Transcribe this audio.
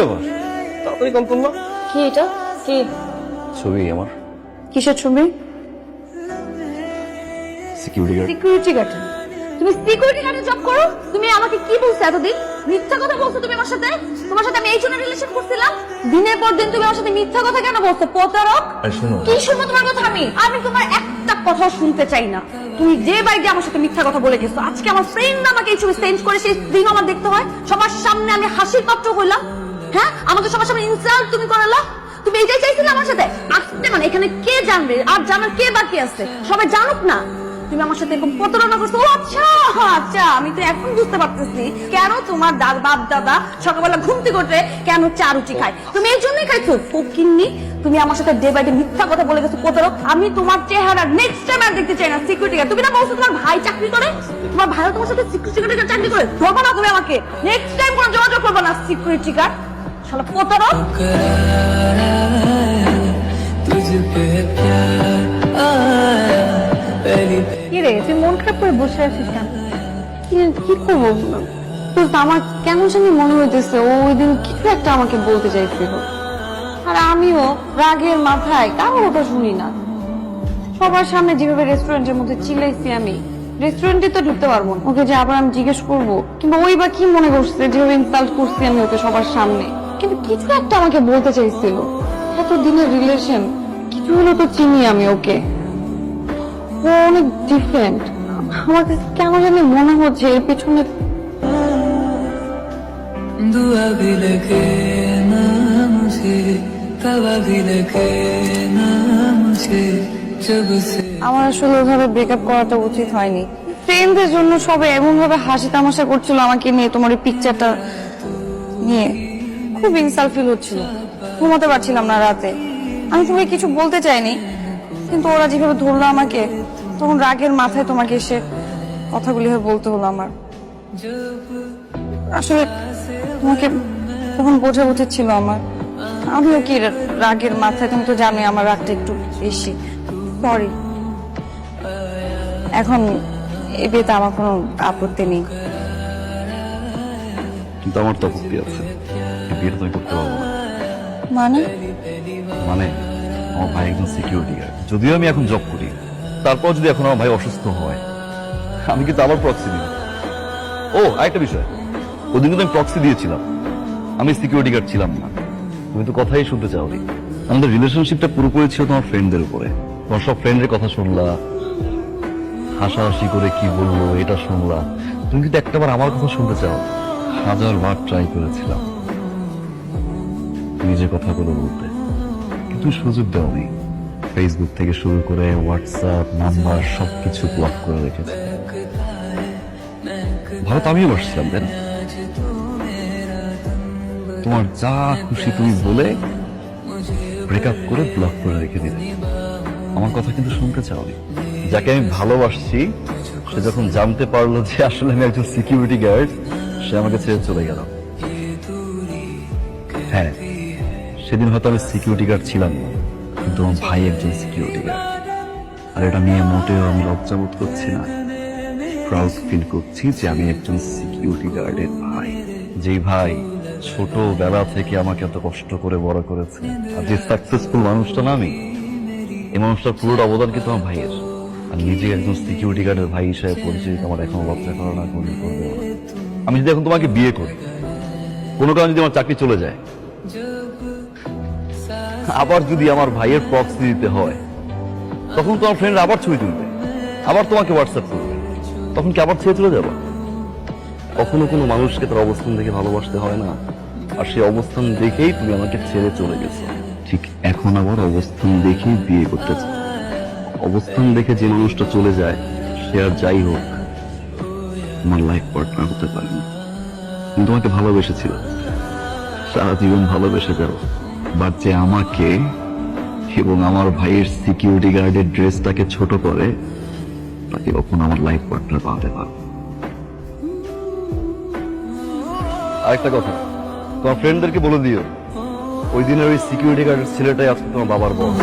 ব্যাপার তাড়াতাড়ি কল করলাম কি এটা? কি? ছবি আমার। কিসের ছবি? সিকিউরিটি গার্ড সিকিউরিটি গার্ড তুমি সিকিউরিটি গার্ডে জব করো? তুমি আমাকে কি বলছো এতদিন? মিথ্যা কথা বলছো তুমি আমার সাথে? তোমার সাথে আমি এই জন্য রিলেশন করছিলাম? দিনের পর দিন তুমি আমার সাথে মিথ্যা কথা কেন বলছো প্রতারক? কি শুনব তোমার কথা আমি? আমি তোমার একটা কথা শুনতে চাই না। তুমি যে বাইরে আমার সাথে মিথ্যা কথা বলে গেছো আজকে আমার ফ্রেন্ড আমাকে এই ছবি সেন্ড করে সেই দিন আমার দেখতে হয়। সবার সামনে আমি হাসির পাত্র হইলাম। হ্যাঁ? আমাকে সবার সামনে ইনসাল্ট তুমি করালা? তুমি এটাই চাইছিলে আমার সাথে? আসতে মানে এখানে কে জানবে? আর জানার কে বাকি আছে? সবাই জানুক না। তুমি আমার সাথে এরকম প্রতারণা করছ? আচ্ছা আচ্ছা। আমি তো এখন বুঝতে পারতেছি কেন তোমার দাদ বাপ, দাদা সকালবেলা ঘুমতে করতে কেন চা রুটি খায়? তুমি এই জন্যই খাইছো? ফকিন্নি তুমি আমার সাথে ডে বাই ডে মিথ্যা কথা বলে গেছো, প্রতারক। আমি তোমার চেহারা নেক্সট টাইম আর দেখতে চাই না সিকিউরিটি গার্ড তুমি না বলছো তোমার ভাই চাকরি করে? তোমার ভাইও তোমার সাথে সিকিউরিটি গার্ড চাকরি করে? ধরবো না তুমি আমাকে। নেক্সট টাইম কোনো যোগাযোগ করব না সিকিউরিটি গার্ড শালা তুই মন খারাপ করে বসে আছিস কেন? কি করব? তো আমার কেন জানি মনে হইতেছে, ও ওই দিন কিছু একটা আমাকে বলতে চাইছিল। আর আমিও রাগের মাথায় কারও ওটা শুনি না। সবার সামনে যেভাবে রেস্টুরেন্টের মধ্যে চিল্লাইছি আমি, রেস্টুরেন্টে তো ঢুকতে পারব না। ওকে যে আবার আমি জিজ্ঞেস করব, কিংবা ওই বা কি মনে করছে, যেভাবে ইনসাল্ট করছি আমি ওকে সবার সামনে। কিন্তু কিছু একটা আমাকে বলতে চাইছিল এত দিনের রিলেশন কিছু হলো তো চিনি আমি ওকে ও অনেক ডিফারেন্ট আমার কাছে কেন জানি মনে হচ্ছে এর পেছনে दुआ भी लगे ना मुझे तवा भी लगे ना मुझे जब से আমার আসলে ওভাবে ব্রেকআপ করাটা উচিত হয়নি ফ্রেন্ডদের জন্য সবাই এমন ভাবে হাসি তামাশা করছিল আমাকে নিয়ে তোমার এই পিকচারটা নিয়ে খুব ইনসাল্ট ফিল হচ্ছিল। ঘুমাতে পারছিলাম না রাতে। আমি তোমাকে কিছু বলতে চাইনি, কিন্তু ওরা যেভাবে ধরলো আমাকে, তখন রাগের মাথায় তোমাকে এসে কথাগুলি বলতে হলো আমার। আসলে তোমাকে তখন বোঝা উচিত ছিল আমার। আমিও কি রাগের মাথায়, তুমি তো জানোই আমার রাগটা একটু বেশি। সরি এখন এ বিয়েতে আমার কোনো আপত্তি নেই। কিন্তু আমার তো আপত্তি আছে। এই বিয়েটা তুমি করতে পারব না। মানে? মানে আমার ভাই একজন সিকিউরিটি গার্ড যদিও আমি এখন জব করি তারপর যদি এখন আমার ভাই অসুস্থ হয় আমি কিন্তু আবার প্রক্সি দিই ও আরেকটা বিষয়। ওদিন কিন্তু আমি প্রক্সি দিয়েছিলাম। আমি সিকিউরিটি গার্ড ছিলাম না। তুমি তো কথাই শুনতে চাও চাওনি। আমাদের রিলেশনশিপটা পুরোপুরি ছিল তোমার ফ্রেন্ডদের উপরে। তোমার সব ফ্রেন্ডের কথা শুনলা। হাসাহাসি করে কি বলল এটা শুনলা। তুমি কিন্তু একটাবার আমার কথা শুনতে চাও। হাজার বার ট্রাই করেছিলাম। নিজের কথাগুলো বলতে। কিন্তু সুযোগ দেওনি ফেসবুক থেকে শুরু করে হোয়াটসঅ্যাপ নাম্বার সবকিছু ব্লক করে রেখেছে। ভারত, আমিও বসছিলাম দেন তোমার যা খুশি তুমি বলে ব্রেকআপ করে ব্লক করে রেখে দিলে। আমার কথা কিন্তু শুনতে চাওনি। যাকে আমি ভালোবাসছি, সে যখন জানতে পারল যে আসলে আমি একজন সিকিউরিটি গার্ড সে আমাকে ছেড়ে চলে গেল। হ্যাঁ সেদিন হয়তো আমি সিকিউরিটি গার্ড ছিলাম না কিন্তু আমার ভাই একজন সিকিউরিটি গার্ড আর এটা নিয়ে মোটেও আমি লজ্জাবোধ করছি না। প্রাউড ফিল করছি যে আমি একজন সিকিউরিটি গার্ডের ভাই। যেই ভাই ছোটবেলা থেকে আমাকে এত কষ্ট করে বড় করেছে। আর যে সাকসেসফুল মানুষটা না আমি, এই মানুষটার পুরোটা অবদান কিন্তু আমার ভাইয়ের? আর নিজে একজন সিকিউরিটি গার্ডের ভাই হিসেবে পরিচয় আমার এখন লজ্জা করা না কোনো করবে আমি যদি এখন তোমাকে বিয়ে করি, কোনো কারণে যদি আমার চাকরি চলে যায় আবার যদি আমার ভাইয়ের প্রক্সি দিতে হয়, তখন তোমার ফ্রেন্ড আবার ছবি তুলবে। আবার তোমাকে হোয়াটসঅ্যাপ করবে। তখন কি আবার ছেড়ে চলে যাব কখনো কোনো মানুষকে তার অবস্থান দেখে ভালোবাসতে হয় না। আর সেই অবস্থান দেখেই তুমি আমাকে ছেড়ে চলে গেছো। ঠিক এখন আবার অবস্থান দেখেই বিয়ে করতে চাও। অবস্থান দেখে যে মানুষটা চলে যায়, সে আর যাই হোক, আমার লাইফ পার্টনার হতে পারে না। তোমাকে ভালোবেসেছিল। সারা জীবন ভালোবেসে যাও বাট যে আমাকে এবং আমার ভাইয়ের সিকিউরিটি গার্ডের ড্রেসটাকে ছোট করে, তাকে কখন আমার লাইফ পার্টনার পাওয়াতে পারব আরেকটা কথা, তোমার ফ্রেন্ডদেরকে বলে দিও, ওই দিনের ওই সিকিউরিটি গার্ডের ছেলেটাই আজকে তোমার বাবার বস